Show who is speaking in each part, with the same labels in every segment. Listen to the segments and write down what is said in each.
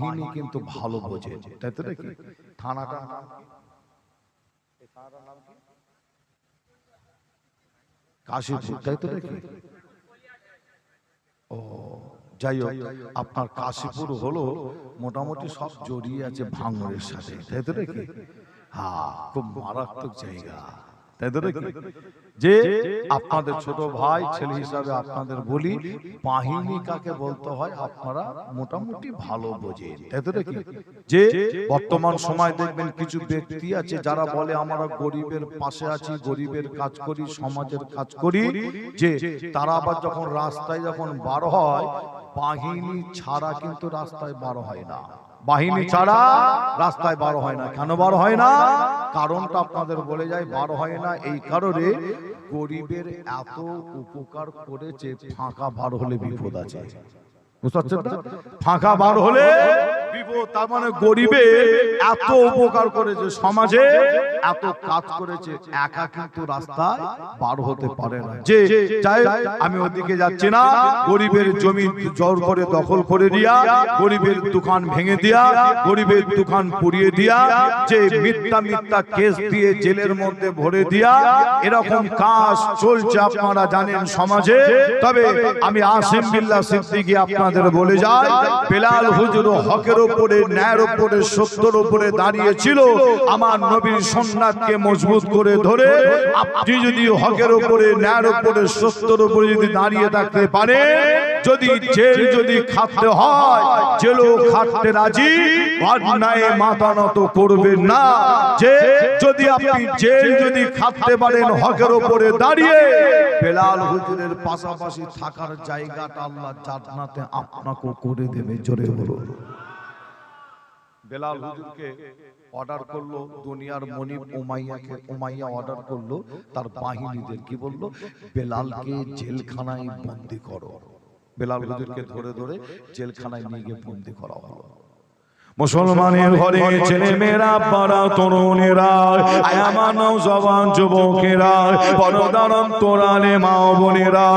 Speaker 1: বাহিনী কিন্তু ভালো বোঝে তাই তো নাকি? থানাটা? কাশীপুর তাই তো নাকি? ও যাই হোক আপনার কাশীপুর হলো মোটামুটি সব জড়িয়ে আছে ভাঙড়ের সাথে তাই তো নাকি? হ্যাঁ খুব মারাত্মক জায়গা। তাই তো যে আপনাদের ছোট ভাই ছেলে হিসাবে আপনাদের বলি বাহিনী কাকে বলতে হয় আপনারা মোটামুটি ভালো বোঝেন। তাই তো নাকি যে বর্তমান সময় দেখবেন কিছু ব্যক্তি আছে যারা বলে আমরা গরিবের পাশে আছি গরিবের কাজ করি সমাজের কাজ করি। যে তারা আবার যখন রাস্তায় যখন বার হয় বাহিনী ছাড়া কিন্তু রাস্তায় বার হয় না। বাহিনী ছাড়া রাস্তায় বার হয় না। কেন বার হয় না? কারণটা আপনাদের বলে যায় বার হয় না। এই কারণে গরিবের এত উপকার করেছে ফাঁকা বার হলে বিপদ আছে। বুঝতে পারছেন ফাঁকা বার হলে তার মানে গরিবে এত উপকার করেছে সমাজে, এত কাজ করেছে, একা কিন্তু রাস্তায় বার হতে পারে না। যে, যাই আমি ওদিকে যাচ্ছি না। গরিবের জমি জোর করে দখল করে দিয়া, গরিবের দোকান ভেঙে দিয়া, গরিবের দোকান পুড়িয়ে দিয়া, যে মিথ্যা মিথ্যা কেস দিয়ে জেলের মধ্যে ভরে দিয়া, এরকম কাজ চলছে আপনারা জানেন সমাজে। তবে আমি আসিম বিল্লাহ সিদ্দিকী আপনাদের বলে যাই, বেলাল হুজুর হকের উপরে, ন্যায়ের উপরে, সত্যর উপরে দাঁড়িয়ে ছিল। আমার নবীর সন্ন্যাতকে মজবুত করে ধরে আপনি যদি হকের উপরে, ন্যায়ের উপরে, সত্যর উপরে যদি দাঁড়িয়ে থাকতে পারে যদি জেল যদি খাটতে হয়, জেলও খাটতে রাজি, অন্যায় করবেন না। যে যদি আপনি জেল যদি খাটতে পারেন, হকের উপরে দাঁড়িয়ে, বেলাল হুজুরের পাশাপাশি থাকার জায়গাটা আল্লাহ আপনাকে করে দেবে, জোরে বলুন। বেলাল হুজুরকে অর্ডার করল দুনিয়ার মনিব উমাইয়াকে উমাইয়া অর্ডার করল তার বাহিনীদের কি বলল বেলালকে জেলখানায় বন্দি করো। বেলাল হুজুরকে ধরে ধরে জেলখানায় নিয়ে গিয়ে বন্দি করা হলো।
Speaker 2: মুসলমানের ঘরে ছেলে মেয়েরা পাড়া তরুণেরা আমার জবান যুবকেরা পরদারম তোরালে মা বোনেরা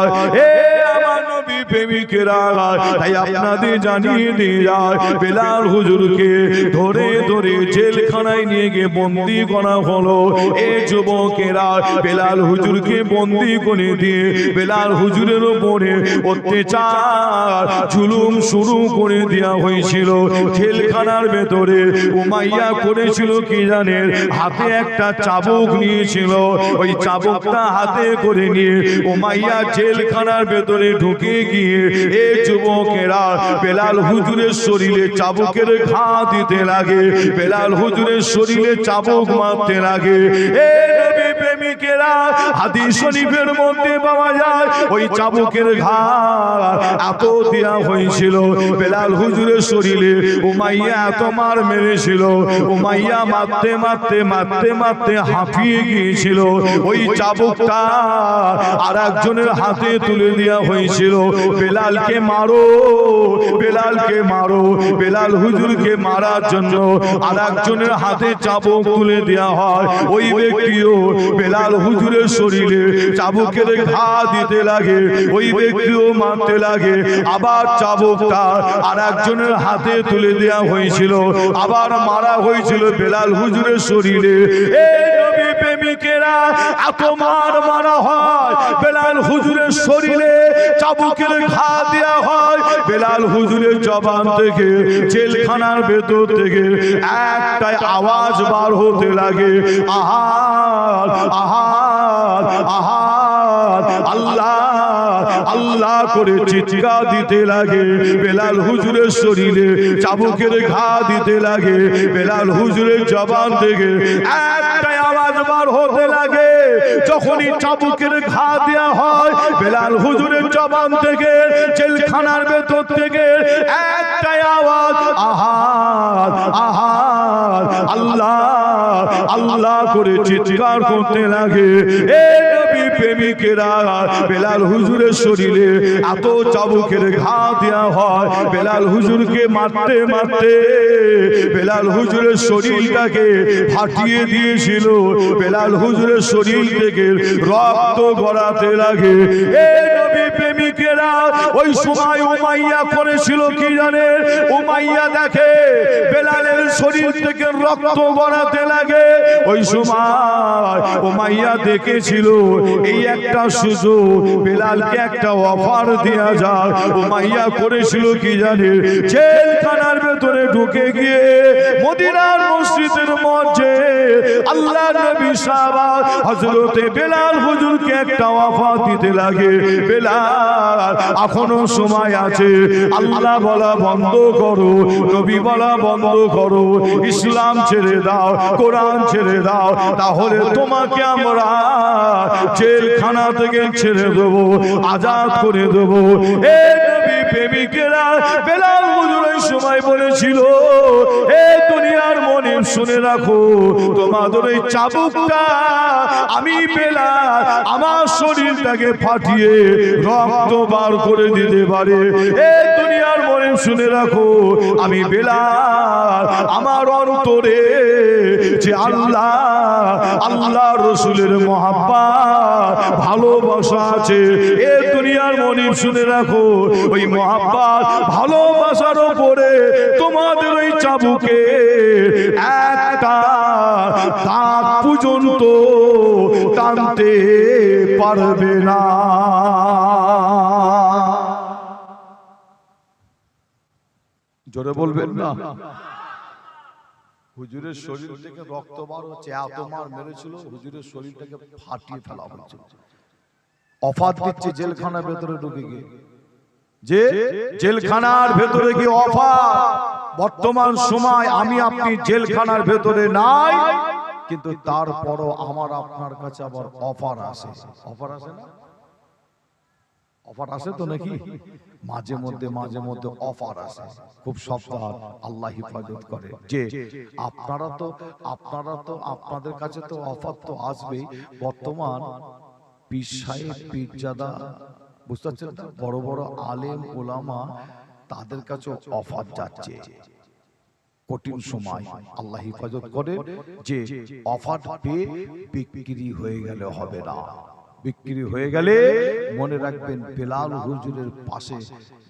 Speaker 2: এ ধরে ধরে নিয়ে বন্দি করা বেলাল হুজুরের উপরে অত্যাচার, জুলুম শুরু করে দেওয়া হয়েছিল। জেলখানার ভেতরে উমাইয়া করেছিল কি জানেন? হাতে একটা চাবুক নিয়েছিল। ওই চাবুকটা হাতে করে নিয়ে উমাইয়া জেলখানার ভেতরে ঢুকে গিয়ে যুবকেরা বেলাল হুজুরের শরীরে চাবুকের ঘা দিতে লাগে, বেলাল হুজুরের শরীরে চাবুক মারতে লাগে। মারতে মারতে মারতে গিয়েছিল। ওই চাবুকটা আর একজনের হাতে তুলে দেওয়া হয়েছিল বেলালকে মারো বেলালকে মারো বেলাল হুজুরকে মারার জন্য আর একজনের হাতে চাবুক তুলে দেওয়া হয়। ওই ব্যক্তিও বেলাল হুজুরের শরীরে চাবুকের ঘা দিতে লাগে ওই ব্যক্তিও মারতে লাগে। আবার চাবুকটা আর একজনের হাতে তুলে দেওয়া হয়েছিল আবার মারা হয়েছিল বেলাল হুজুরের শরীরে। প্রেমিকেরা এত মার মারা হয় বেলাল হুজুরের শরীরে চাবুকের ঘা দেওয়া হয়। বেলাল হুজুরের জবান থেকে, জেলখানার ভেতর থেকে একটাই আওয়াজ বার হতে লাগে। আহার আহার আহার, আল্লাহ আল্লাহ করে দিতে লাগে। বেলাল হুজুরের শরীরে চাবুকের ঘা দিতে লাগে। বেলাল হুজুরের জবান থেকে একটাই আওয়াজ বার হতে লাগে। যখনই চাবুকের ঘা দেওয়া হয়, বেলাল হুজুরের জবান থেকে, জেলখানার ভেতর থেকে একটাই আওয়াজ, আহার আহার, আল্লাহ আল্লাহ করে চিৎকার করতে লাগে। এ বেলাল হুজুরের শরীরটাকে ফাটিয়ে দিয়েছিল। বেলাল হুজুরের শরীর থেকে রক্ত গড়াতে লাগে। ওই সময় উমাইয়া করেছিল কি উমাইয়া দেখে বেলালের শরীর থেকে রক্ত গড়াতে লাগে। ওই সময় উমাইয়া দেখেছিল, এই একটা সুযোগ, বেলালকে একটা অফার দেওয়া যায় উমাইয়া করেছিল কি জেলখানার ভেতরে ঢুকে গিয়ে মদিনার মসজিদের মধ্যে আল্লাহ নবী সাহাবা হযরতে বেলাল হুজুরকে একটা অফার দিতে লাগে। বেলাল এখনও সময় আছে। আল্লাহ বলা বন্ধ করো, নবী বলা বন্ধ করো, ইসলাম ছেড়ে দাও, কোরআন ছেড়ে দাও, তাহলে তোমাকে আমরা জেলখানা থেকে ছেড়ে দেবো, আজাদ করে দেবো। এ প্রেমিকেরা বেলাল হুজুর ওই সময় বলেছিল, এ দুনিয়ার মনে শুনে রাখো, তোমাদের ওই চাবুকটা আমি বেলাল, আমার শরীরটাকে ফাটিয়ে রক্ত বার করে দিতে পারে। এ দুনিয়ার মনে শুনে রাখো, আমি বেলাল, আমার অন্তরে যে আল্লাহ আল্লাহ রসুলের মহাব্বা ভালোবাসা আছে, এ দুনিয়ার মনে শুনে রাখো, ওই মহাব্বা ভালোবাসার ওপরে তোমাদের ওই চাবুকে একটা দাঁত পর্যন্ত টানতে পারবে না।
Speaker 1: জোরে বলবেন না? হুজুরের শরীর থেকে রক্ত বার হচ্ছে, এত মার মেরেছিল, হুজুরের শরীরটাকে ফাটিয়ে ফেলা হয়েছিল। অফাত দিচ্ছে জেলখানার ভেতরে ঢুকে গিয়ে। যে জেলখানার ভেতরে গিয়ে অফার। বর্তমান সময় আমি আপনি জেলখানার ভেতরে নাই, কিন্তু তারপরও আমার আপনার কাছে আবার অফার আসে। অফার আসে না? অফার তো নাকি? মাঝে মধ্যে মাঝে মধ্যে অফার খুব সপ্তাহ আল্লাহ হিফাজত করে। যে আপনারা তো আপনারা তো, আপনাদের কাছে তো অফার তো আসবেই। বর্তমান পীর সাহেব, পীরজাদা বুঝতে পারছেন? বড় বড় আলেম, ওলামা তাদের কাছে অফার যাচ্ছে। কঠিন সময়, আল্লাহ হিফাজত করে যে অফার পেয়ে বিক্রি হয়ে গেলে হবে না। বিক্রি হয়ে গেলে মনে রাখবেন বেলাল হুজুরের পাশে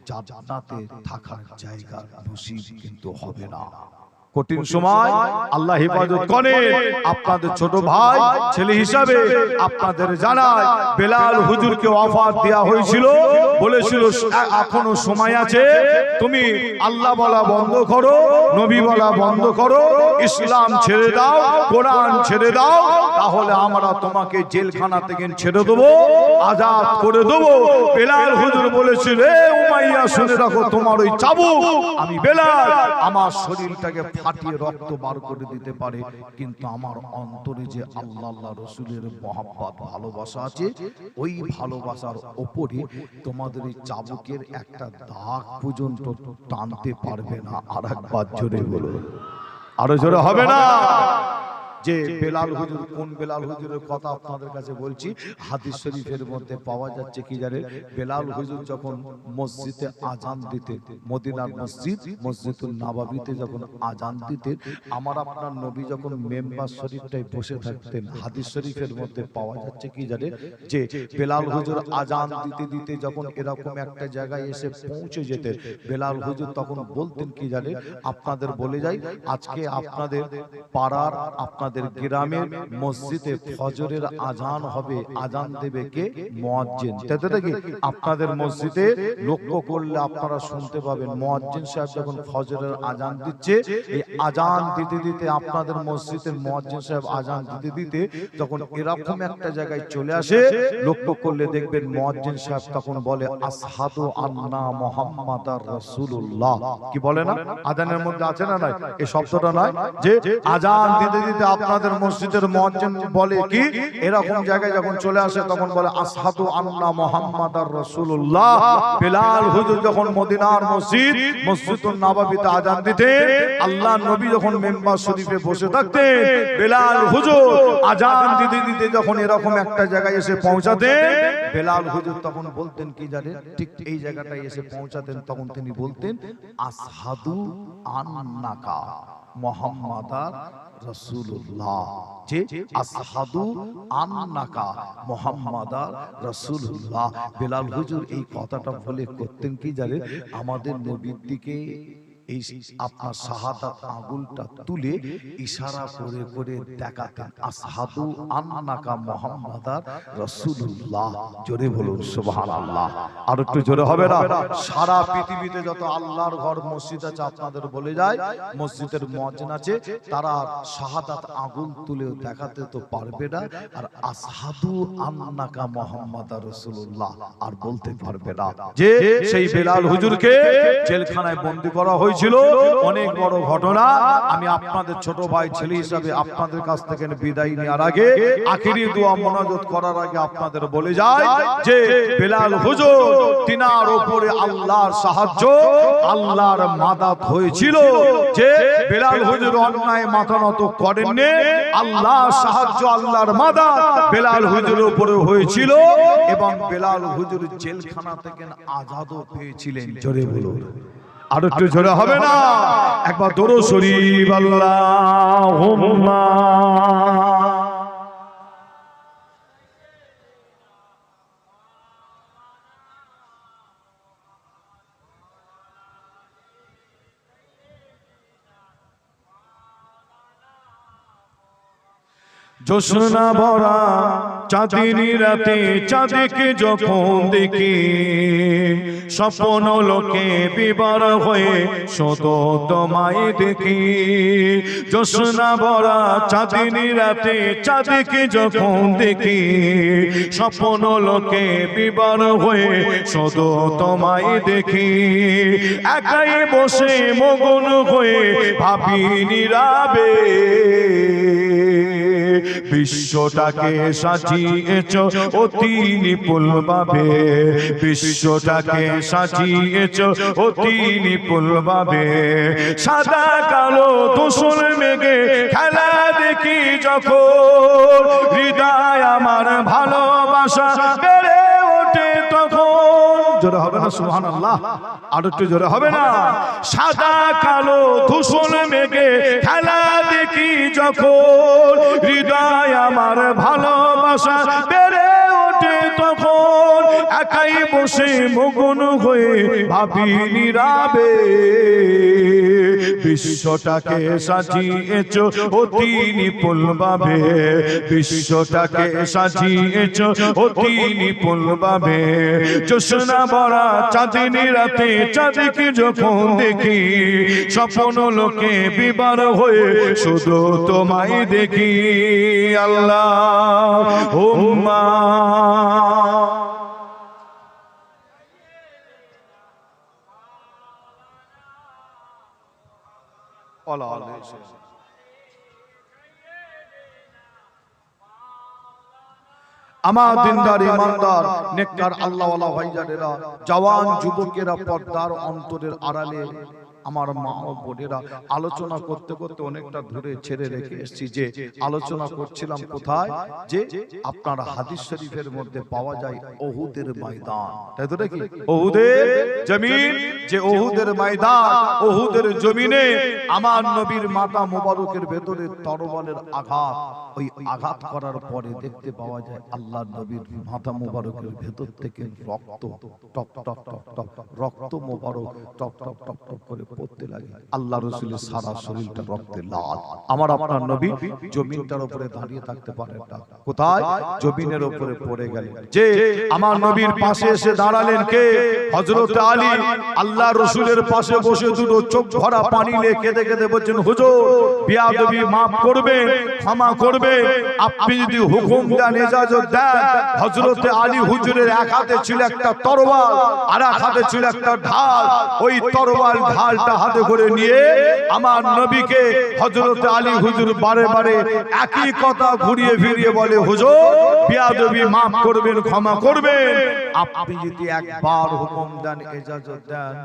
Speaker 1: জান্নাতে থাকার জায়গা নসিব কিন্তু হবে না। কঠিন সময় আল্লাহ হেফাজত করে। আপনাদের ছোট ভাই ছেলে হিসাবে আপনাদের জানায় বেলাল হুজুরকে অফার দেওয়া হয়েছিল। বলেছিল এখনও সময় আছে তুমি আল্লাহ বলা বন্ধ করো নবী বলা বন্ধ করো ইসলাম ছেড়ে দাও কোরআন ছেড়ে দাও তাহলে আমরা তোমাকে জেলখানা থেকে ছেড়ে দেবো আজাদ করে দেবো। বেলাল হুজুর বলেছিল উমাইয়া শুনে রাখো তোমার ওই চাবুক। আমি বেলাল আমার শরীরটাকে ফাটিয়ে রক্ত বার করে দিতে পারে কিন্তু আমার অন্তরে যে আল্লাহ আল্লাহ রসুলের মহাব্বত ভালোবাসা আছে ওই ভালোবাসার ওপরে তোমাদের এই চাবুকের একটা দাগ পর্যন্ত টানতে পারবে না। আর একবার জোরে বলো আরও জোরে হবে না? যে বেলাল হুজুর কোন বেলাল হুজুরের কথা আপনাদের কাছে বলছি হাদিস শরীফের মধ্যে পাওয়া যাচ্ছে কি জানেন বেলাল হুজুর যখন মসজিদে আজান দিতে মদিনার মসজিদ মসজিদুল নাবাবিতে যখন আজান দিতেন আমার আপনার নবী যখন মেম্বার শরীফটাই বসে থাকতেন হাদিস শরীফের মধ্যে পাওয়া যাচ্ছে কি জানেন যে বেলাল হুজুর আজান দিতে দিতে যখন এরকম একটা জায়গায় এসে পৌঁছে যেতেন বেলাল হুজুর তখন বলতেন কি জানে? আপনাদের বলে যাই আজকে আপনাদের পাড়ার আপনাদের গ্রামের মসজিদে ফজরের আজান হবে আজান দেবে কে? মুয়াজ্জিন। তাতে নাকি আপনাদের মসজিদে লক্ষ্য করলে আপনারা শুনতে পাবেন। মুয়াজ্জিন সাহেব যখন ফজরের আজান দিচ্ছে এই আজান দিতে দিতে আপনাদের মসজিদের মুয়াজ্জিন সাহেব আজান দিতে দিতে যখন এরকম একটা জায়গায় চলে আসে লক্ষ্য করলে দেখবেন মুয়াজ্জিন সাহেব তখন বলে আসহাদু আন্না মুহাম্মাদার রাসূলুল্লাহ। কি বলে না? আজানের মধ্যে আছে না নাই? এই শব্দটা নয় যে আজান দিতে দিতে আপনাদের মসজিদের মুয়াজ্জিন বলে কি? এরকম জায়গায় যখন চলে আসে, তখন বলে আসহাদু আন্না মুহাম্মাদার রাসূলুল্লাহ। বেলাল হুজুর যখন মদিনার মসজিদ, মসজিদুন নববীতে আজান দিতে আল্লাহ নবী যখন মেম্বার শরীফে বসে থাকতেন, বেলাল হুজুর আজান দিতে দিতে যখন এরকম একটা জায়গায় এসে পৌঁছাতেন, বেলাল হুজুর তখন বলতেন, কি জানেন, ঠিক এই জায়গাটায় এসে পৌঁছাতেন। তখন তিনি বলতেন আসহাদু আন্নাকা মোহাম্মদার রসুল্লাহ যে আসহাদু আন্নাকা মোহাম্মাদা রসুল্লাহ বেলাল হুজুর এই কথাটা বলে করতেন কি জানেন আমাদের নবীর দিকে এই আপনার শাহাদাত আঙুলটা তুলে ইশারা করে করে দেখাতেন আসহাদু আন্নাকা জোরে বলুন আর একটু জোরে হবে না? সারা পৃথিবীতে যত আল্লাহর ঘর, মসজিদ আছে, আপনাদের বলে যায়, মসজিদের মুয়াজ্জিন আছে, তারা শাহাদাত আগুন তুলে দেখাতে তো পারবে না, আর আসহাদু আন্নাকা মোহাম্মদার রসুল্লাহ আর বলতে পারবে না। যে সেই বেলাল হুজুরকে জেলখানায় বন্দী করা হয়েছিল অনেক বড় ঘটনা। আমি আপনাদের ছোট ভাই ছেলে হিসাবে আপনাদের কাছ থেকে বিদায় নেওয়ার আগে আখিরি দোয়া মোনাজত করার আগে আপনাদের বলে যায় যে বেলাল হুজুর তিনার উপরে আল্লাহর সাহায্য আল্লাহর মাদাত হয়েছিল যে বেলাল হুজুর অন্যায় মাথা নত করেননি আল্লাহর সাহায্য আল্লাহর মাদাত বেলাল হুজুরের উপরে হয়েছিল এবং বেলাল হুজুর জেলখানা থেকে আজাদও পেয়েছিলেন। জোরে বলুন। আর একটু জোরে হবে না? একবার দৌড়ো শরীফ আল্লাহুম্মা। জোসনা ভরা চাঁদিনী রাতে চাঁদিকে যখন দেখি স্বপ্ন লোকে বিবার হয়ে শত তোমায় দেখি। জোসনা ভরা চাঁদিনী রাতে চাঁদিকে যখন দেখি স্বপ্ন লোকে বিবার হয়ে শত তোমায় দেখি। একাই বসে মগন হয়ে ভাবি নীরাবে। বিশ্বটাকে সাজিয়েছ অতি নিপুল ভাবে বিশ্বটাকে সাজিয়েছ অতি নিপুল ভাবে সাদা, কালো দোষণ মেঘে খেলা দেখি যখন। হৃদয় আমার ভালোবাসা বেড়ে জোরে হবে না সুহান আল্লাহ আর একটু জোরে হবে না। সাদা কালো ধূসর মেঘে খেলা দেখি যখন। হৃদয় আমার ভালোবাসা একাই বসে মগন হয়ে ভাবি নীরাবে। বিশ্বটাকে সাজিয়েছ অতি নিপুল ভাবে। বিশ্বটাকে সাজিয়েছ অতি নিপুল ভাবে। জোসনা বড়া চাঁদিনী রাতে চাঁদিকে যখন দেখি, স্বপ্ন লোকে বিবার হয়ে শুধু তোমায় দেখি। আল্লাহ হুম্মা। আমার দিনদার ইমানদার নেককার আল্লাহওয়ালা ভাইজানেরা জওয়ান যুবকেরা পর্দার অন্তরের আড়ালে আমার মা ও বোনেরা আলোচনা করতে করতে অনেকটা ধরে ছেড়ে রেখে এসেছি যে আলোচনা করছিলাম কোথায়? যে আপনার হাদিস শরীফের মধ্যে পাওয়া যায় ওহুদের ময়দান। তাই তো নাকি? ওহুদের জমিন, যে ওহুদের ময়দান, ওহুদের জমিনে আমার নবীর মাতা মোবারকের ভেতরে তরবালের আঘাত, ওই আঘাত করার পরে দেখতে পাওয়া যায় আল্লাহ নবীর মাথা মোবারকের ভেতর থেকে রক্ত, টপ টপ টপ টপ, রক্ত মোবারক, টপ টপ টপ টপ করে পড়তে লাগে। আল্লাহ রসুলের সারা শরীরটা রক্তে লাল। আমার আপনার নবী জমিনটার উপরে দাঁড়িয়ে থাকতে পারেন না। কোথায়? জমিনের উপরে পড়ে গেলেন। যে আমার নবীর পাশে এসে দাঁড়ালেন কে? হযরত আলী আল্লাহ রসুলের পাশে বসে দুটো চোখ ভরা পানি নিয়ে কেঁদে কেঁদে বলছেন হুজুর বিয়াদবি মাফ করবেন ক্ষমা করবেন আপনি যদি হুকুম দেন ইজাজত দেন হযরত আলী হুজুরের এক হাতে ছিল একটা তরোয়াল আর এক হাতে ছিল একটা ঢাল ওই তরোয়াল হাতে করে নিয়ে আমার নবীকে হযরত আলী হুজুর বারে বারে একই কথা ঘুরিয়ে ফিরিয়ে বলে হুজুর বিয়াদবি মাফ করবেন ক্ষমা করবেন। আপনি যদি একবার হুকুম দেন ইজাজত দেন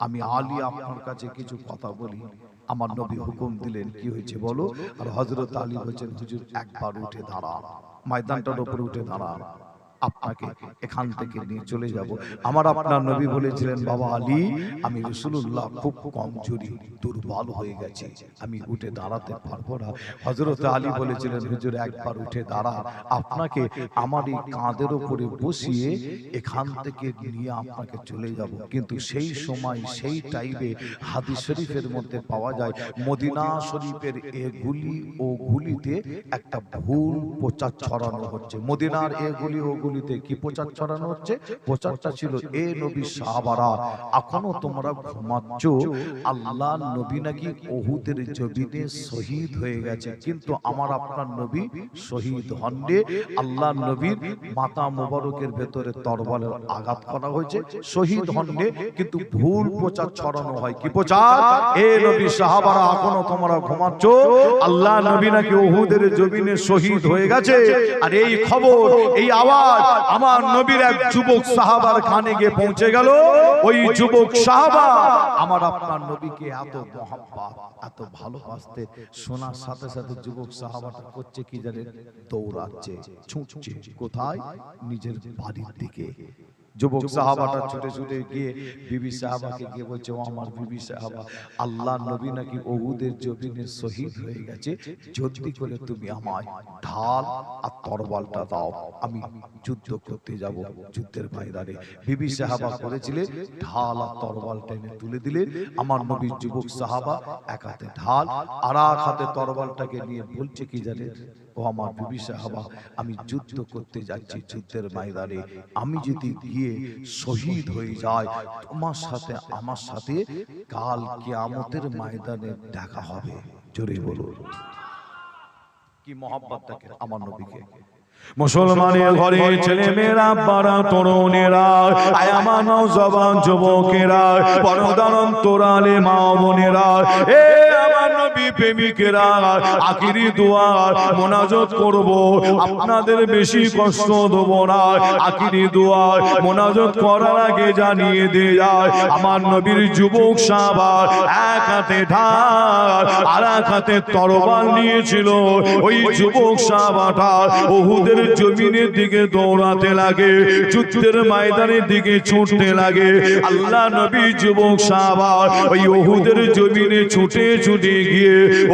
Speaker 1: আমি আলী আপনার কাছে কিছু কথা বলি। আমার নবী হুকুম দিলেন কি হয়েছে বলো? আর হজরত আলী বলছেন হুজুর একবার উঠে দাঁড়ান ময়দানটার উপরে উঠে দাঁড়ান আপনাকে এখান থেকে নিয়ে চলে যাব। আমার আপনার নবী বলেছিলেন বাবা আলী আমি রসুল্লাহ খুব কমজোরি দুর্বল হয়ে গেছি। আমি উঠে দাঁড়াতে পারব না। হজরত আলী বলেছিলেন হুজুর একবার উঠে দাঁড়া। আপনাকে আমার এই কাঁধের উপরে বসিয়ে এখান থেকে নিয়ে আপনাকে চলে যাব। কিন্তু সেই সময় সেই টাইমে হাদিস শরীফের মধ্যে পাওয়া যায় মদিনা শরীফের এ গুলি ও গুলিতে একটা ভুল প্রচার ছড়ানো হচ্ছে মদিনার এ গুলি ও গুলিতে কি প্রচার ছড়ানো হচ্ছে? প্রচারটা ছিল, এ নবী সাহাবারা এখনও তোমরা ঘুমাচ্ছ? আল্লাহ নবী নাকি ওহুদের জমিনে শহীদ হয়ে গেছে, কিন্তু আমার আপনার নবী শহীদ হন্ডে আল্লাহ নবীর মাতা মোবারকের ভেতরে তরবালের আঘাত করা হয়েছে, শহীদ হন্ডে কিন্তু ভুল প্রচার ছড়ানো হয়। কি প্রচার? এ নবী সাহাবারা, এখনও তোমরা ঘুমাচ্ছ? আল্লাহ নবী নাকি ওহুদের জমিনে শহীদ হয়ে গেছে। আর এই খবর, এই আওয়াজ আমার নবীর এক যুবক সাহাবার খানে গিয়ে পৌঁছে গেল। ওই যুবক সাহাবা আমার আপনার নবীকে এত মহাব্বা এত ভালোবাসতে, শোনার সাথে সাথে যুবক সাহাবাটা করছে কি জানে দৌড়াচ্ছে, ছুটছে। কোথায়? নিজের বাড়ির দিকে। যুবক সাহাবাটা ছুটে ছুটে গিয়ে বিবি সাহাবাকে গিয়ে বলছে ও আমার বিবি সাহাবা আল্লাহ নবী নাকি ওহুদের জমিনে শহীদ হয়ে গেছে যদি করে তুমি আমায় ঢাল আর তরবালটা দাও আমি যুদ্ধ করতে যাব যুদ্ধের ময়দানে। বিবি সাহাবা করেছিলেন ঢাল আর তরবাল টেনে তুলে দিলে আমার নবীর যুবক সাহাবা এক হাতে ঢাল আর এক হাতে তরবালটাকে নিয়ে বলছে কি জানেন ও আমার বিবি সাহাবা আমি যুদ্ধ করতে যাচ্ছি যুদ্ধের ময়দানে। আমি যদি গিয়ে শহীদ হয়ে যাই তোমার সাথে আমার সাথে কাল কিয়ামতের ময়দানে দেখা হবে। জোরে বলুন। কি মহাব্বত দেখেন আমার নবীকে।
Speaker 2: মুসলমানের ঘরে ছেলে মেয়েরা পাড়া তরুণেরা আয়ামা নওজবান যুবকেরা পরদারণ তোরালে মা বোনেরা এ আমার তরবাল নিয়েছিল। ওই যুবক সাহাবাটা ওহুদের জমিনের দিকে দৌড়াতে লাগে, যুদ্ধের ময়দানের দিকে ছুটতে লাগে। আল্লাহ নবী যুবক সাহাবা ওই ওহুদের জমিনে ছুটে ছুটে গিয়ে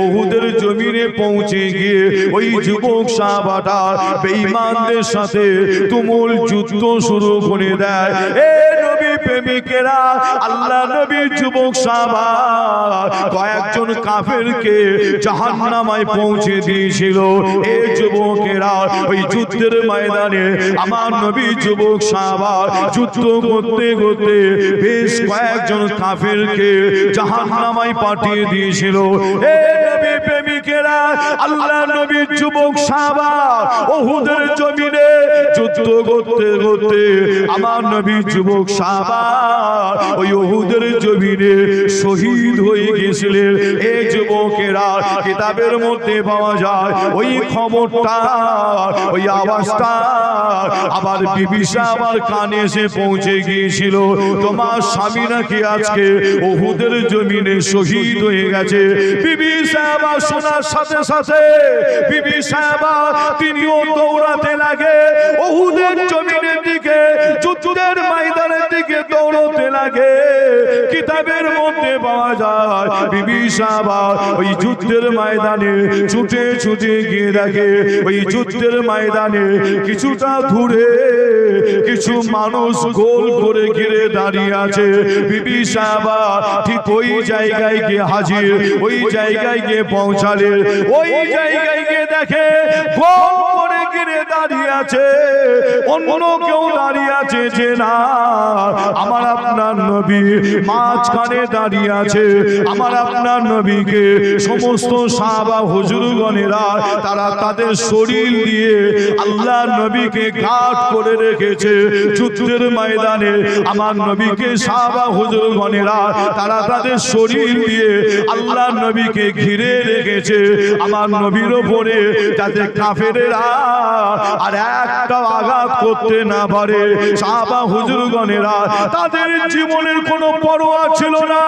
Speaker 2: ওহুদের জমিনে পৌঁছে গিয়ে ওই যুবক সাহাবাটা বেঈমানদের সাথে তুমুল যুদ্ধ শুরু করে দেয়। এ নবী প্রেমিকেরা, আল্লাহ নবী যুবক সাহাবা কয়েকজন কাফেরকে জাহান্নামায় পৌঁছে দিয়েছিল। এ যুবকেরা ওই যুদ্ধের ময়দানে আমার নবী যুবক সাহাবা যুদ্ধ করতে করতে বেশ কয়েকজন কাফেরকে জাহান্নামায় পাঠিয়ে দিয়েছিল। এ নবী প্রেমিকেরা, আল্লাহ নবী যুবক সাহাবা ওহুদের জমিনে যুদ্ধ করতে করতে আমার নবী যুবক সাহাবা ওই জমিনে শহীদ হয়ে গেছিলেন। এই যুবকেরা কিতাবের মধ্যে পাওয়া যায়, ওই খবরটা, ওই আওয়াজটা আবার বিবিসা কানে এসে পৌঁছে গিয়েছিল। তোমার স্বামী নাকি আজকে ওহুদের জমিনে শহীদ হয়ে গেছে? বিবি শোনার সাথে সাথে বিবি তিনিও দৌড়াতে লাগে। ওহুদের জমিনের দিকে, যুদ্ধের ময়দানের দিকে দৌড়তে লাগে। কিতাবের মধ্যে পাওয়া যায়, বিবি সাহেবা ওই যুদ্ধের ময়দানে ছুটে ছুটে গিয়ে দেখে, ওই যুদ্ধের ময়দানে কিছুটা দূরে কিছু মানুষ গোল করে ঘিরে দাঁড়িয়ে আছে। বিবি সাহেবা ঠিক ওই জায়গায় গিয়ে হাজির, ওই জায়গায় গিয়ে পৌঁছালে, ওই জায়গায় গিয়ে দেখে গোল করে ঘিরে দাঁড়িয়ে আছে, অন্য কেউ দাঁড়িয়ে আছে যে না। আমার আপনার নবী মাঝখানে দাঁড়িয়ে আছে, আমার আপনার নবীকে সমস্ত সাহাবা হুজুরগণেরা, তারা তাদের শরীর দিয়ে আল্লাহ নবীকে ঘাট করে রেখেছে। যুদ্ধের ময়দানে আমার নবীকে সাহাবা হুজুরগণেরা, তারা তাদের শরীর দিয়ে আল্লাহ নবীকে ঘিরে রেখেছে। আমার নবীর ওপরে যাতে কাফেরেরা আর একটা আঘাত করতে না পারে সাহাবা হুজুরগণেরা, তাদের জীবনের কোনো পরোয়া ছিল না।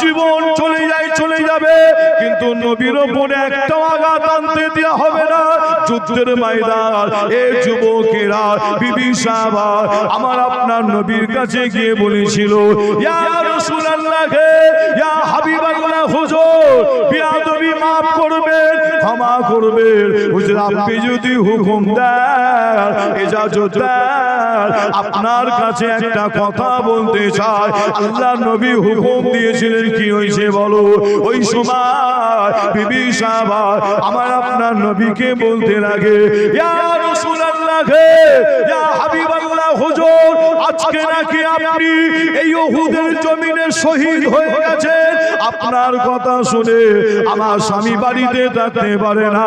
Speaker 2: জীবন চলে যায়, চলে যাবে, কিন্তু নবীর ওপরে একটা আঘাত আনতে দেওয়া হবে না। যুদ্ধের ময়দান, এ যুবকেরা, বিবি সাহাবা, আমার আপনার নবীর কাছে গিয়ে বলেছিল, ইয়া রাসূলুল্লাহ, ইয়া হাবিবাল্লাহ হুজুর, বিয়াদবি maaf করবেন, ক্ষমা করবেন। হুজুর, আপনি যদি হুকুম ইজাজত আপনার কাছে একটা কথা বলতে চাই। আল্লাহ নবী হুকুম দিয়েছিলেন কি হয়েছে বলো, ওই সময় বিবি সাহাবা আমার আপনার নবীকে বলতে লাগে, ইয়া রাসূলুল্লাহ ইয়া হাবিবাল্লাহ হুজুর, আজকে নাকি আপনি এই উহুদের জমিনে শহীদ হয়ে গেছেন? আপনার কথা শুনে আমার স্বামী বাড়িতে থাকতে পারে না।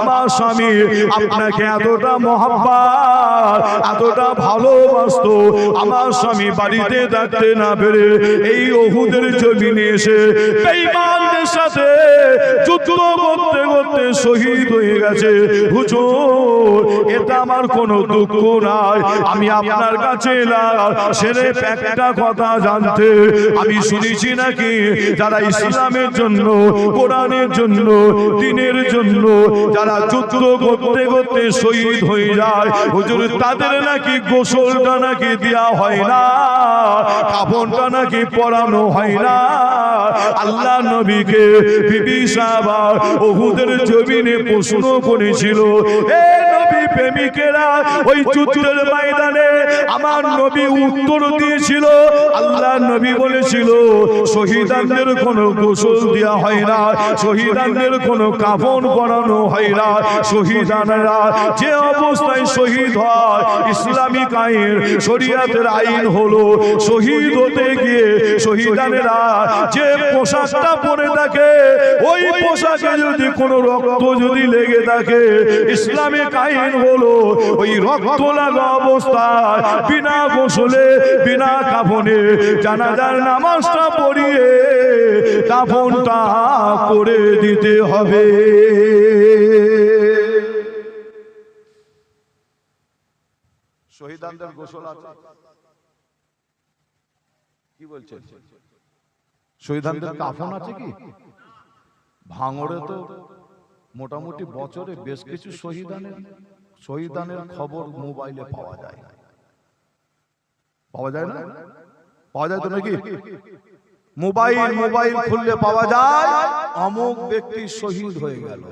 Speaker 2: আমার স্বামী আপনাকে এতটা মহাব্বাত, এতটা ভালোবাসতো। আমার স্বামী বাড়িতে থাকতে না পেরে এই ওহুদের জমিনে এসে বেঈমানদের সাথে যুদ্ধ করতে করতে শহীদ হয়ে গেছে। হুজুর এটা আমার কোনো দুঃখ নাই। আমি আপনার কাছে একটা কথা জানতে। আমি শুনেছি নাকি যারা ইসলামের জন্য কোরআনের জন্য দিনের জন্য যারা যুদ্ধ করতে করতে শহীদ হয়ে যায়। হুজুর তাদের নাকি গোসলটা নাকি দেওয়া হয় না? কাপড়টা নাকি পরানো হয় না? আল্লাহ নবীকে বিবি সাহাবা ওহুদের জমিনে প্রশ্ন করেছিল এ নবী প্রেমিকেরা ওই যুদ্ধের ময়দানে আমার নবী উত্তর দিয়েছিল। আল্লাহ নবী বলেছিল, শহীদানদের কোনো গোসল দেওয়া হয় না, শহীদানদের কোনো কাফন পরানো হয় না। শহীদানরা যে অবস্থায় শহীদ হয় ইসলামিক আইন শরিয়াতের আইন হলো শহীদ হতে গিয়ে শহীদানেরা যে পোশাকটা পরে থাকে, ওই পোশাকে যদি কোনো রক্ত যদি লেগে থাকে ইসলামিক আইন হলো ওই রক্ত লাগা অবস্থায়, বিনা গোসলে, বিনা কাফনে জানাজার নামাজটা পড়িয়ে কাফনটা করে দিতে হবে।
Speaker 1: শহীদানদের গোসল আছে? কি শহীদানদের কাফন আছে কি? ভাঙড়ে তো মোটামুটি বছরে বেশ কিছু শহীদানের শহীদানের খবর মোবাইলে পাওয়া যায়। পাওয়া যায় না? পাওয়া যায় তো নাকি? মোবাইল মোবাইল খুললে পাওয়া যায়, অমুক ব্যক্তি শহীদ হয়ে গেল।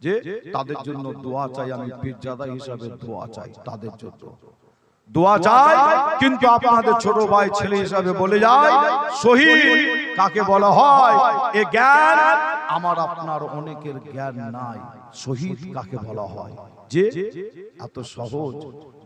Speaker 1: যে তাদের জন্য দোয়া চাই, আমি পীরজাদা হিসাবে দোয়া চাই তাদের জন্য। দোয়া চাই, কিন্তু আপনাদের ছোট ভাই ছেলে হিসাবে বলে যায়, শহীদ কাকে বলা হয়? এ জ্ঞান আমার আপনার অনেকের জ্ঞান নাই। শহীদ কাকে বলা হয়? যে? এত সহজ।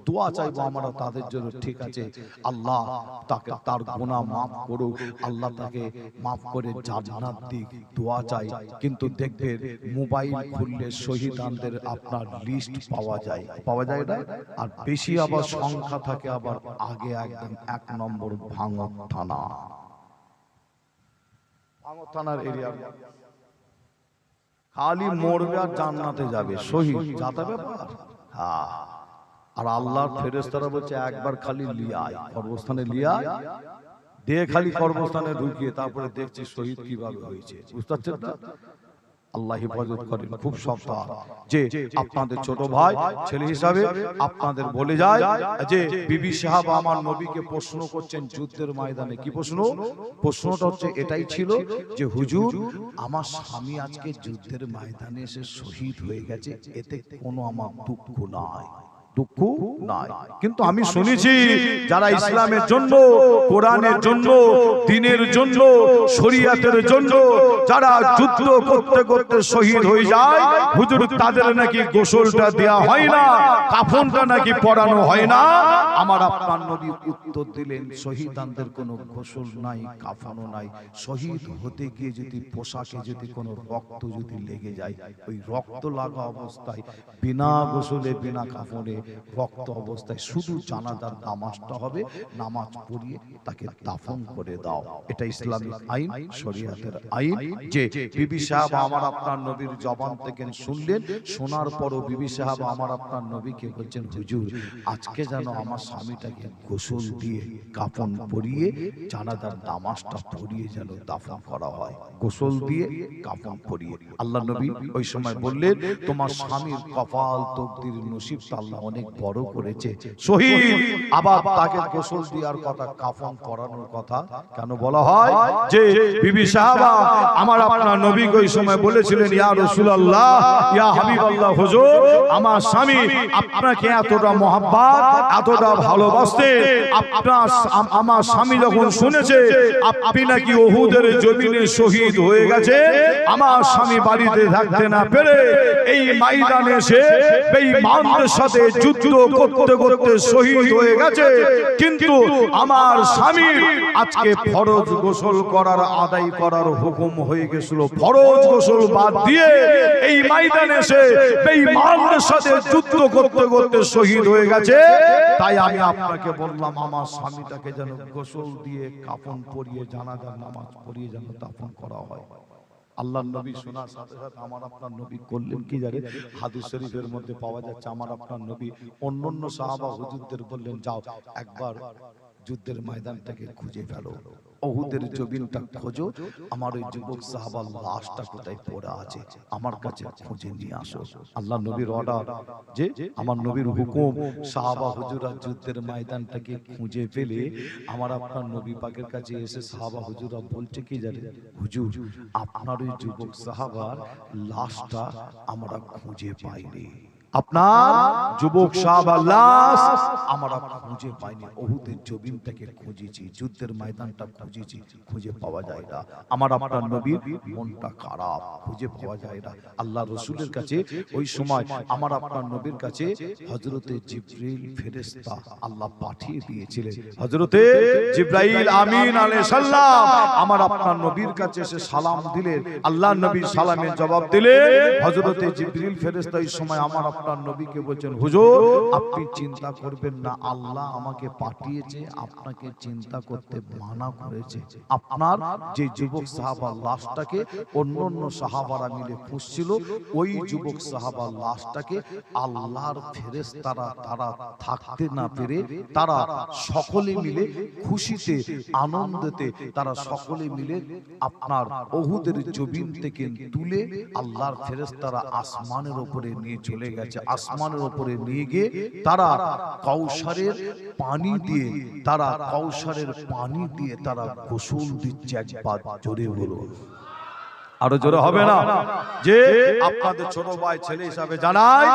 Speaker 1: দোয়া চাইব আমরা তাদের জন্য, ঠিক আছে? আল্লাহ তাকে তার গুনাহ মাফ করুক। আল্লাহ তাকে মাফ করে জান্নাত দিক। দোয়া চাই। কিন্তু দেখবেন মোবাইল খুললে শহীদানদের আপনার লিস্ট পাওয়া যায়। পাওয়া যায় না? আর বেশি আবার সংখ্যা থাকে আবার আগে একদম এক নম্বর ভাঙর থানা। ভাঙর থানার এরিয়া খালি মরবে আর জান্নাতে যাবে। শহীদ যাতে ব্যাপার? আর আল্লাহর ফেরেস্তারা বলছে একবার খালি লিয়ায়। কর্মস্থানে লিয়ায়। দিয়ে খালি কর্মস্থানে ঢুকিয়ে তারপরে দেখছি শহীদ কীভাবে হয়েছে। বুঝতে পারছেন না? আল্লাহ হেফাজত করেন। খুব সপ্তাহ যে আপনাদের ছোট ভাই ছেলে হিসাবে আপনাদের বলে যায় যে বিবি সাহাব আমার নবীকে প্রশ্ন করছেন যুদ্ধের ময়দানে। কি প্রশ্ন? প্রশ্নটা হচ্ছে এটাই ছিল যে হুজুর আমার স্বামী আজকে যুদ্ধের ময়দানে এসে শহীদ হয়ে গেছে। এতে কোনো আমার দুঃখ নাই। দুঃখ নাই। কিন্তু আমি শুনেছি যারা ইসলামের জন্য কোরআনের জন্য দিনের জন্য শরিয়াতের জন্য যারা যুদ্ধ করতে করতে শহীদ হয়ে যায় হুজুর তাদের নাকি গোসলটা দেয়া হয় না কাফনটা নাকি পরানো হয় না। আমার আপনার নবী উত্তর দিলেন শহীদানদের কোনো গোসল নাই কাফনও নাই। শহীদ হতে গিয়ে যদি পোশাকে যদি কোনো রক্ত যদি লেগে যায় ওই রক্ত লাগা অবস্থায় বিনা গোসলে বিনা কাফনে রক্ত অবস্থায় শুধু জানাজার নামাজটা হবে, নামাজ পড়িয়ে তাকে দাফন করে দাও। এটা ইসলামিক আইন, শরিয়াতের আইন। যে বিবি সাহেব আমার আপনার নবীর জবান থেকে শুনলেন, শোনার পরও বিবি সাহেব আমার আপনার নবীকে বলছেন, হুজুর, আজকে যেন আমার স্বামীটাকে গোসল দিয়ে কাফন পরিয়ে জানাজার নামাজটা পড়িয়ে যেন দাফন করা হয়। গোসল দিয়ে কাফন পরিয়ে। আল্লাহ নবী ওই সময় বললেন, তোমার স্বামীর কপাল তকদির নসিবটা আল্লাহ অনেক বড় করেছে। শহীদ আবার তাকে গোসল দেওয়ার কথা কাফন পরানোর কথা কেন বলা হয়?
Speaker 2: যে বিবি সাহাবা আমার আপনার নবী ওই সময় বলেছিলেন ইয়া রাসূলুল্লাহ ইয়া হাবিবাল্লাহ হুজুর আমার স্বামী আপনাকে এতটা মহাব্বত এতটা ভালোবাসতে আপনার আমার স্বামী যখন শুনেছে আপনি নাকি ওহুদের জমিনে শহীদ হয়ে গেছে আমার স্বামী বাড়িতে থাকতে না পেরে এই ময়দানে এসে বেঈমানদের সাথে যুদ্ধ করতে করতে শহীদ হয়ে গেছে। কিন্তু আমার স্বামী আজকে ফরজ গোসল করার, আদায় করার হুকুম হয়ে গেছিল। ফরজ গোসল বাদ দিয়ে এই ময়দানে এসে বেঈমানদের সাথে যুদ্ধ করতে করতে শহীদ হয়ে গেছে।
Speaker 1: তাই আমি আপনাকে বললাম, আমার স্বামীটাকে যেন গোসল দিয়ে কাফন পরিয়ে, জানাজার নামাজ পড়িয়ে যেন দাফন করা হয়। আল্লাহ নবী শোনার সাথে সাথে আমার আপনার নবী করলেন কি জানে? হাদিস শরীফের মধ্যে পাওয়া যাচ্ছে, আমার আপনার নবী অন্যান্য সাহাবা হুজুরদের বললেন, যাও, একবার যুদ্ধের ময়দানটাকে খুঁজে ফেলো। অহুদের জমিনটা খোঁজো। আমার ওই যুবক সাহাবার লাশটা কোথায় পড়ে আছে, আমার কাছে খুঁজে নিয়ে আসো। আল্লাহ নবীর অর্ডার যে আমার নবীর হুকুম, সাহাবা হুজুরা যুদ্ধের ময়দানটাকে খুঁজে পেলে আমার আপনার নবী পাকের কাছে এসে সাহাবা হুজুরা বলছে কি জানে? হুজুর, আপনার ওই যুবক সাহাবার লাশটা আমরা খুঁজে পাইনি। আপনার যুবক সাহাবার লাশ আমরা খুঁজে পাইনি। অহুদের জমিনটাকে খুঁজেছি যুদ্ধের ময়দানটা খুঁজেছি খুঁজে পাওয়া যায় না। আমার আপনার নবীর মনটা খারাপ খুঁজে পাওয়া যায় না। আল্লাহ রসুলের কাছে ওই সময় আমার আপনার নবীর কাছে হজরতে জিব্রিল ফেরেশতা আল্লাহ পাঠিয়ে দিয়েছিলেন।
Speaker 2: হযরতে জিব্রাইল আমিন আলাইহিস সালাম আমার আপনার নবীর কাছে এসে সালাম দিলেন। আল্লাহ নবী সালামের জবাব দিলেন
Speaker 1: হজরতে জিব্রিল ফেরেশতা এই সময় আমার আপনার নবীকে বলছেন হুজুর আপনি চিন্তা করবেন না আল্লাহ আমাকে পাঠিয়েছে আপনাকে চিন্তা করতে মানা করেছে। আপনার যে যুবক সাহাবার লাশটাকে অন্য অন্য সাহাবারা মিলে খুঁজছিল ওই যুবক সাহাবার লাশটাকে আল্লাহর ফেরেশতারা তারা তারা থাকতে না পেরে তারা সকলে মিলে খুশিতে আনন্দেতে তারা সকলে মিলে আপনার অহুদের জমিন থেকে তুলে আল্লাহর ফেরেশতারা আসমানের উপরে নিয়ে চলে গেছে। আসমানের উপরে নিয়ে গিয়ে তারা কৌশারের পানি দিয়ে তারা কৌশারের পানি দিয়ে তারা গোসল দিচ্ছে একবার জোরে বলো।
Speaker 2: আরও জোরে হবে না? যে
Speaker 1: আপনাদের ছোট ভাই ছেলে হিসাবে জানাই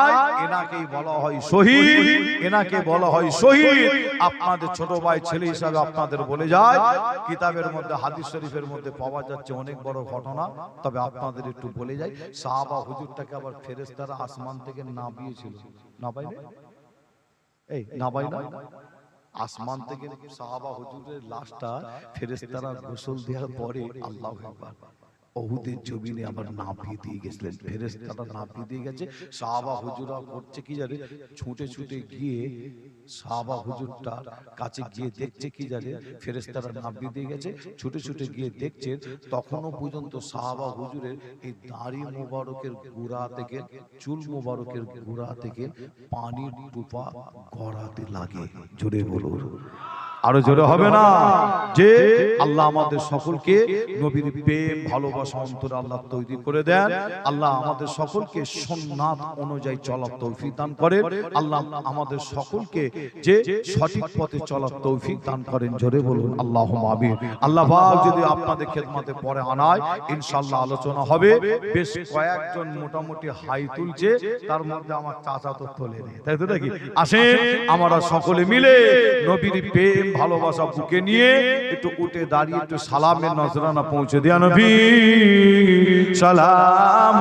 Speaker 1: এনাকেই বলা হয় শহীদ এনাকে বলা হয় শহীদ। আপনাদের ছোট ভাই ছেলে হিসাবে আপনাদের বলে যায় কিতাবের মধ্যে হাদিস শরীফের মধ্যে পাওয়া যাচ্ছে অনেক বড় ঘটনা। তবে আপনাদের একটু বলে যাই সাহাবা হুজুরটাকে আবার ফেরেশতারা আসমান থেকে নামিয়েছিল। না পাই না? এই না পাই না? আসমান থেকে সাহাবা হুজুরের লাশটা ফেরেশতারা গোসল দেওয়ার পরে আল্লাহ আকবার। অহুদের জমিনে আবার নাপিয়ে দিয়ে গেছিলেন ফেরেস্তারা নাপিয়ে দিয়ে গেছে সাহাবা হুজুরা করছে কি জানে ছুটে ছুটে গিয়ে সাহাবা হুজুরটার কাছে গিয়ে দেখছে কি জানে ফেরেস্তারা নাপিয়ে দিয়ে গেছে ছুটে ছুটে গিয়ে দেখছে তখনও পর্যন্ত সাহাবা হুজুরের এই দাড়ি মোবারকের গোড়া থেকে চুল মোবারকের গোড়া থেকে পানির টুপা গড়াতে লাগে। জোরে বলুন।
Speaker 2: আরও জোরে হবে না? যে
Speaker 1: আল্লাহ আমাদের সকলকে নবীর প্রেম ভালোবাসা অন্তরে আল্লাহ তৈরি করে দেন। আল্লাহ আমাদের সকলকে সোননাথ অনুযায়ী চলার তৌফিক দান করে আল্লাহ আমাদের সকলকে যে সঠিক পথে চলার তৌফিক দান করেন। জোরে বলুন আল্লাহ আমিন। আল্লাহ পাক যদি আপনাদের খেদমতে পরে আনায় ইনশাআল্লাহ আলোচনা হবে। বেশ কয়েকজন মোটামুটি হাই তুলছে তার মধ্যে আমার চাচা তো তোলে তাই তো নাকি
Speaker 2: আসেন
Speaker 1: আমরা সকলে মিলে নবীর প্রেম ভালোবাসা বুকে নিয়ে একটু উঠে দাঁড়িয়ে একটু সালামের নজরানা পৌঁছে দেয়া নবী।
Speaker 2: সালাম।